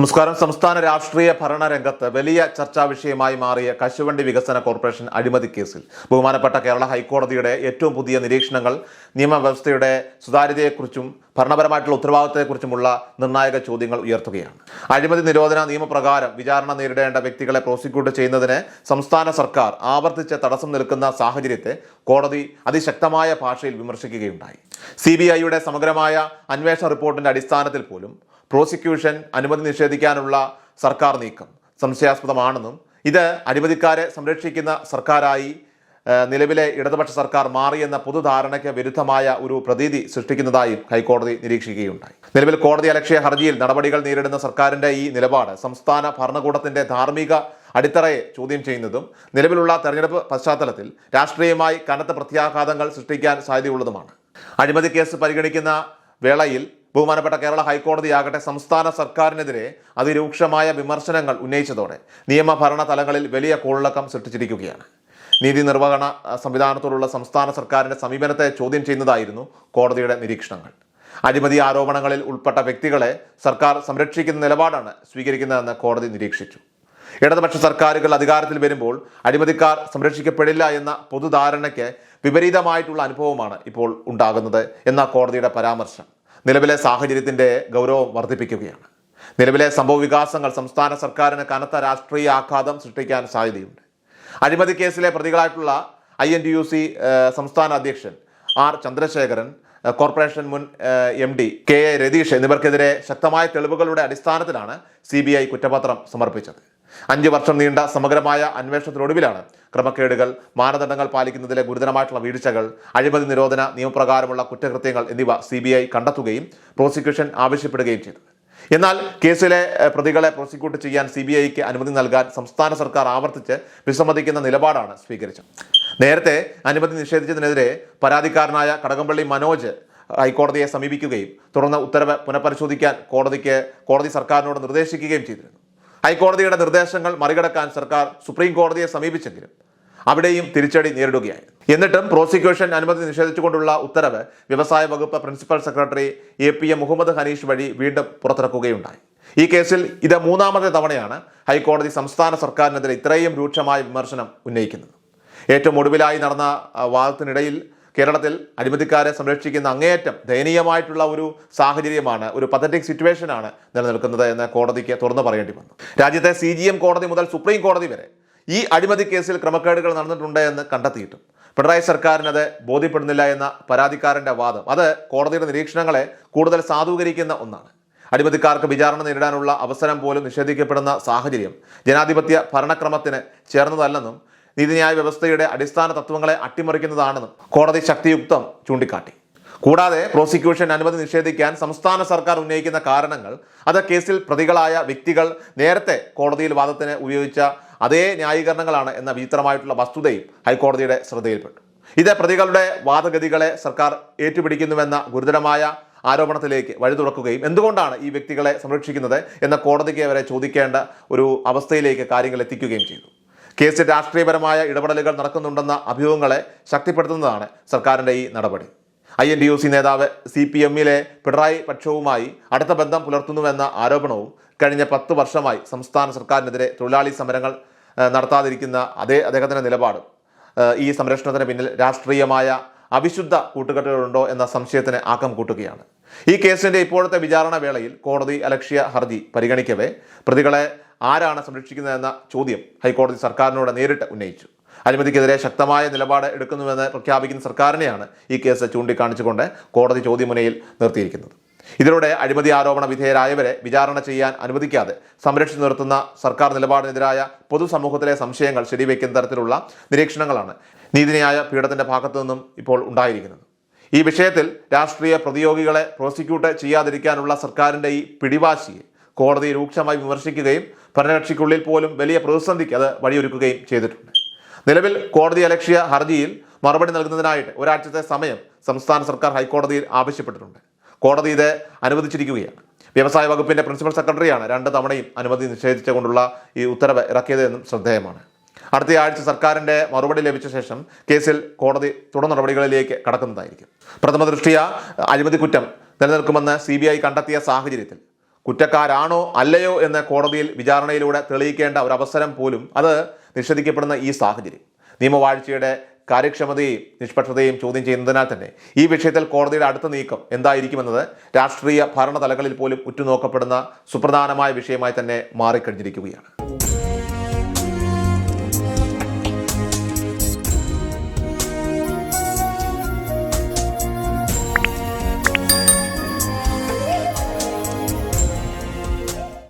നമസ്കാരം. സംസ്ഥാന രാഷ്ട്രീയ ഭരണരംഗത്ത് വലിയ ചർച്ചാ വിഷയമായി മാറിയ കശുവണ്ടി വികസന കോർപ്പറേഷൻ അഴിമതി കേസിൽ ബഹുമാനപ്പെട്ട കേരള ഹൈക്കോടതിയുടെ ഏറ്റവും പുതിയ നിരീക്ഷണങ്ങൾ നിയമവ്യവസ്ഥയുടെ സുതാര്യതയെക്കുറിച്ചും ഭരണപരമായിട്ടുള്ള ഉത്തരവാദിത്തത്തെക്കുറിച്ചുമുള്ള നിർണായക ചോദ്യങ്ങൾ ഉയർത്തുകയാണ്. അഴിമതി നിരോധന നിയമപ്രകാരം വിചാരണ നേരിടേണ്ട വ്യക്തികളെ പ്രോസിക്യൂട്ട് ചെയ്യുന്നതിന് സംസ്ഥാന സർക്കാർ ആവർത്തിച്ച് തടസ്സം നിൽക്കുന്ന സാഹചര്യത്തെ കോടതി അതിശക്തമായ ഭാഷയിൽ വിമർശിക്കുകയുണ്ടായി. സി ബി ഐയുടെ സമഗ്രമായ അന്വേഷണ റിപ്പോർട്ടിന്റെ അടിസ്ഥാനത്തിൽ പോലും പ്രോസിക്യൂഷൻ അനുമതി നിഷേധിക്കാനുള്ള സർക്കാർ നീക്കം. സംശയാസ്പദമാണെന്നും ഇത് അഴിമതിക്കാരെ സംരക്ഷിക്കുന്ന സർക്കാരായി നിലവിലെ ഇടതുപക്ഷ സർക്കാർ മാറിയെന്ന പൊതുധാരണയ്ക്ക് വിരുദ്ധമായ ഒരു പ്രതീതി സൃഷ്ടിക്കുന്നതായും ഹൈക്കോടതി നിരീക്ഷിക്കുകയുണ്ടായി. നിലവിൽ കോടതി അലക്ഷ്യ ഹർജിയിൽ നടപടികൾ നേരിടുന്ന സർക്കാരിന്റെ ഈ നിലപാട് സംസ്ഥാന ഭരണകൂടത്തിന്റെ ധാർമ്മിക അടിത്തറയെ ചോദ്യം ചെയ്യുന്നതും നിലവിലുള്ള തെരഞ്ഞെടുപ്പ് പശ്ചാത്തലത്തിൽ രാഷ്ട്രീയമായി കനത്ത പ്രത്യാഘാതങ്ങൾ സൃഷ്ടിക്കാൻ സാധ്യതയുള്ളതുമാണ്. അഴിമതി കേസ് പരിഗണിക്കുന്ന വേളയിൽ ബഹുമാനപ്പെട്ട കേരള ഹൈക്കോടതിയാകട്ടെ സംസ്ഥാന സർക്കാരിനെതിരെ അതിരൂക്ഷമായ വിമർശനങ്ങൾ ഉന്നയിച്ചതോടെ നിയമഭരണ തലങ്ങളിൽ വലിയ കോളിളക്കം സൃഷ്ടിച്ചിരിക്കുകയാണ്. നീതി നിർവഹണ സംവിധാനത്തോടുള്ള സംസ്ഥാന സർക്കാരിന്റെ സമീപനത്തെ ചോദ്യം ചെയ്യുന്നതായിരുന്നു കോടതിയുടെ നിരീക്ഷണങ്ങൾ. അഴിമതി ആരോപണങ്ങളിൽ ഉൾപ്പെട്ട വ്യക്തികളെ സർക്കാർ സംരക്ഷിക്കുന്ന നിലപാടാണ് സ്വീകരിക്കുന്നതെന്ന് കോടതി നിരീക്ഷിച്ചു. ഇടതുപക്ഷ സർക്കാരുകൾ അധികാരത്തിൽ വരുമ്പോൾ അഴിമതിക്കാർ സംരക്ഷിക്കപ്പെടില്ല എന്ന പൊതുധാരണയ്ക്ക് വിപരീതമായിട്ടുള്ള അനുഭവമാണ് ഇപ്പോൾ ഉണ്ടാകുന്നത് എന്ന കോടതിയുടെ പരാമർശം. നിലവിലെ സാഹചര്യത്തിന്റെ ഗൗരവം വർദ്ധിപ്പിക്കുകയാണ്. നിലവിലെ സംഭവവികാസങ്ങൾ സംസ്ഥാന സർക്കാരിന് കനത്ത രാഷ്ട്രീയ ആഘാതം സൃഷ്ടിക്കാൻ സാധ്യതയുണ്ട്. അഴിമതി കേസിലെ പ്രതികളായിട്ടുള്ള I N T U C സംസ്ഥാന അധ്യക്ഷൻ ആർ ചന്ദ്രശേഖരൻ കോർപ്പറേഷൻ മുൻ M D K A Ratheesh എന്നിവർക്കെതിരെ ശക്തമായ തെളിവുകളുടെ അടിസ്ഥാനത്തിലാണ് സി കുറ്റപത്രം സമർപ്പിച്ചത്. അഞ്ച് വർഷം നീണ്ട സമഗ്രമായ അന്വേഷണത്തിനൊടുവിലാണ് ക്രമക്കേടുകൾ മാനദണ്ഡങ്ങൾ പാലിക്കുന്നതിലെ ഗുരുതരമായിട്ടുള്ള വീഴ്ചകൾ അഴിമതി നിരോധന നിയമപ്രകാരമുള്ള കുറ്റകൃത്യങ്ങൾ എന്നിവ സി കണ്ടെത്തുകയും പ്രോസിക്യൂഷൻ ആവശ്യപ്പെടുകയും ചെയ്തത് എന്നാൽ കേസിലെ പ്രതികളെ പ്രോസിക്യൂട്ട് ചെയ്യാൻ സി ബി ഐക്ക് അനുമതി നൽകാൻ സംസ്ഥാന സർക്കാർ ആവർത്തിച്ച് വിസമ്മതിക്കുന്ന നിലപാടാണ് സ്വീകരിച്ചത്. നേരത്തെ അനുമതി നിഷേധിച്ചതിനെതിരെ പരാതിക്കാരനായ കടകംപള്ളി മനോജ് ഹൈക്കോടതിയെ സമീപിക്കുകയും തുടർന്ന് ഉത്തരവ് പുനഃപരിശോധിക്കാൻ കോടതിക്ക് കോടതി സർക്കാരിനോട് നിർദ്ദേശിക്കുകയും ചെയ്തിരുന്നു. ഹൈക്കോടതിയുടെ നിർദ്ദേശങ്ങൾ മറികടക്കാൻ സർക്കാർ സുപ്രീം കോടതിയെ സമീപിച്ചെങ്കിലും അവിടെയും തിരിച്ചടി നേരിടുകയായിരുന്നു എന്നിട്ടും പ്രോസിക്യൂഷൻ അനുമതി നിഷേധിച്ചുകൊണ്ടുള്ള ഉത്തരവ് വ്യവസായ വകുപ്പ് principal secretary A P M Muhammad Hanish വഴി വീണ്ടും പുറത്തിറക്കുകയുണ്ടായി. ഈ കേസിൽ ഇത് മൂന്നാമത്തെ തവണയാണ് ഹൈക്കോടതി സംസ്ഥാന സർക്കാരിനെതിരെ ഇത്രയും രൂക്ഷമായ വിമർശനം ഉന്നയിക്കുന്നത്. ഏറ്റവും ഒടുവിലായി നടന്ന വാദത്തിനിടയിൽ കേരളത്തിൽ അഴിമതിക്കാരെ സംരക്ഷിക്കുന്ന അങ്ങേയറ്റം ദയനീയമായിട്ടുള്ള ഒരു സാഹചര്യമാണ് ഒരു പതറ്റിക് സിറ്റുവേഷനാണ് നിലനിൽക്കുന്നത് എന്ന് കോടതിക്ക് തുറന്നു പറയേണ്ടി വന്നു. രാജ്യത്തെ സി കോടതി മുതൽ സുപ്രീം കോടതി വരെ ഈ അഴിമതി കേസിൽ ക്രമക്കേടുകൾ നടന്നിട്ടുണ്ട് എന്ന് കണ്ടെത്തിയിട്ടും. പിണറായി സർക്കാരിന് അത് ബോധ്യപ്പെടുന്നില്ല എന്ന പരാതിക്കാരന്റെ വാദം അത് കോടതിയുടെ നിരീക്ഷണങ്ങളെ കൂടുതൽ സാധൂകരിക്കുന്ന ഒന്നാണ്. അഴിമതിക്കാർക്ക് വിചാരണ നേരിടാനുള്ള അവസരം പോലും നിഷേധിക്കപ്പെടുന്ന സാഹചര്യം ജനാധിപത്യ ഭരണക്രമത്തിന് ചേർന്നതല്ലെന്നും നീതിന്യായ വ്യവസ്ഥയുടെ അടിസ്ഥാന തത്വങ്ങളെ അട്ടിമറിക്കുന്നതാണെന്നും കോടതി ശക്തിയുക്തം ചൂണ്ടിക്കാട്ടി. കൂടാതെ പ്രോസിക്യൂഷൻ അനുമതി നിഷേധിക്കാൻ സംസ്ഥാന സർക്കാർ ഉന്നയിക്കുന്ന കാരണങ്ങൾ അത് കേസിൽ പ്രതികളായ വ്യക്തികൾ നേരത്തെ കോടതിയിൽ വാദത്തിന് ഉപയോഗിച്ച അതേ ന്യായീകരണങ്ങളാണ് എന്ന വിചിത്രമായിട്ടുള്ള വസ്തുതയും ഹൈക്കോടതിയുടെ ശ്രദ്ധയിൽപ്പെട്ടു. ഇത് പ്രതികളുടെ വാദഗതികളെ സർക്കാർ ഏറ്റുപിടിക്കുന്നുവെന്ന ഗുരുതരമായ ആരോപണത്തിലേക്ക് വഴി തുറക്കുകയും എന്തുകൊണ്ടാണ് ഈ വ്യക്തികളെ സംരക്ഷിക്കുന്നത് എന്ന കോടതിക്ക് അവരെ ചോദിക്കേണ്ട ഒരു അവസ്ഥയിലേക്ക് കാര്യങ്ങൾ എത്തിക്കുകയും ചെയ്തു. കേസിൽ രാഷ്ട്രീയപരമായ ഇടപെടലുകൾ നടക്കുന്നുണ്ടെന്ന അഭ്യൂഹങ്ങളെ ശക്തിപ്പെടുത്തുന്നതാണ് സർക്കാരിന്റെ ഈ നടപടി. I N D U C നേതാവ് സി പി എമ്മിലെ പിണറായി പക്ഷവുമായി അടുത്ത ബന്ധം പുലർത്തുന്നുവെന്ന ആരോപണവും കഴിഞ്ഞ പത്ത് വർഷമായി സംസ്ഥാന സർക്കാരിനെതിരെ തൊഴിലാളി സമരങ്ങൾ നടത്താതിരിക്കുന്ന അതേ അദ്ദേഹത്തിന്റെ നിലപാടും ഈ സംരക്ഷണത്തിന് പിന്നിൽ രാഷ്ട്രീയമായ അവിശുദ്ധ കൂട്ടുകെട്ടുകളുണ്ടോ എന്ന സംശയത്തിന് ആക്കം കൂട്ടുകയാണ്. ഈ കേസിന്റെ ഇപ്പോഴത്തെ വിചാരണ വേളയിൽ കോടതി അലക്ഷ്യ ഹർജി പരിഗണിക്കവേ. പ്രതികളെ ആരാണ് സംരക്ഷിക്കുന്നതെന്ന ചോദ്യം ഹൈക്കോടതി സർക്കാരിനോട് നേരിട്ട് ഉന്നയിച്ചു. അഴിമതിക്കെതിരെ ശക്തമായ നിലപാട് എടുക്കുന്നുവെന്ന് പ്രഖ്യാപിക്കുന്ന സർക്കാരിനെയാണ് ഈ കേസ് ചൂണ്ടിക്കാണിച്ചുകൊണ്ട് കോടതി ചോദ്യമുനയിൽ നിർത്തിയിരിക്കുന്നത്. ഇതിലൂടെ അഴിമതി ആരോപണ വിധേയരായവരെ വിചാരണ ചെയ്യാൻ അനുവദിക്കാതെ സംരക്ഷിച്ചു നിർത്തുന്ന സർക്കാർ നിലപാടിനെതിരായ പൊതുസമൂഹത്തിലെ സംശയങ്ങൾ ശരിവെക്കുന്ന തരത്തിലുള്ള നിരീക്ഷണങ്ങളാണ് നീതിന്യായ പീഠത്തിന്റെ ഭാഗത്തു നിന്നും ഇപ്പോൾ ഉണ്ടായിരിക്കുന്നത്. ഈ വിഷയത്തിൽ രാഷ്ട്രീയ പ്രതിയോഗികളെ പ്രോസിക്യൂട്ട് ചെയ്യാതിരിക്കാനുള്ള സർക്കാരിന്റെ ഈ പിടിവാശിയെ കോടതി രൂക്ഷമായി വിമർശിക്കുകയും ഭരണകക്ഷിക്കുള്ളിൽ പോലും വലിയ പ്രതിസന്ധിക്ക് അത് വഴിയൊരുക്കുകയും ചെയ്തിട്ടുണ്ട്. നിലവിൽ കോടതി അലക്ഷ്യ ഹർജിയിൽ മറുപടി നൽകുന്നതിനായിട്ട് ഒരാഴ്ചത്തെ സമയം സംസ്ഥാന സർക്കാർ ഹൈക്കോടതിയിൽ ആവശ്യപ്പെട്ടിട്ടുണ്ട്. കോടതി ഇത് അനുവദിച്ചിരിക്കുകയാണ്. വ്യവസായ വകുപ്പിന്റെ പ്രിൻസിപ്പൽ സെക്രട്ടറിയാണ് രണ്ട് തവണയും അനുമതി നിഷേധിച്ചുകൊണ്ടുള്ള ഈ ഉത്തരവ് ഇറക്കിയതെന്നും ശ്രദ്ധേയമാണ്. അടുത്ത ആഴ്ച സർക്കാരിന്റെ മറുപടി ലഭിച്ച ശേഷം കേസിൽ കോടതി തുടർ നടപടികളിലേക്ക് കടക്കുന്നതായിരിക്കും. പ്രഥമ ദൃഷ്ടിയ അഴിമതി കുറ്റം നിലനിൽക്കുമെന്ന് സി കണ്ടെത്തിയ സാഹചര്യത്തിൽ കുറ്റക്കാരാണോ അല്ലയോ എന്ന് കോടതിയിൽ വിചാരണയിലൂടെ തെളിയിക്കേണ്ട ഒരു അവസരം പോലും അത് നിഷേധിക്കപ്പെടുന്ന ഈ സാഹചര്യം. നിയമവാഴ്ചയുടെ കാര്യക്ഷമതയും നിഷ്പക്ഷതയും ചോദ്യം ചെയ്യുന്നതിനാൽ തന്നെ ഈ വിഷയത്തിൽ കോടതിയുടെ അടുത്ത നീക്കം എന്തായിരിക്കുമെന്നത് രാഷ്ട്രീയ ഭരണതലകളിൽ പോലും ഉറ്റുനോക്കപ്പെടുന്ന സുപ്രധാനമായ വിഷയമായി തന്നെ മാറിക്കഴിഞ്ഞിരിക്കുകയാണ്.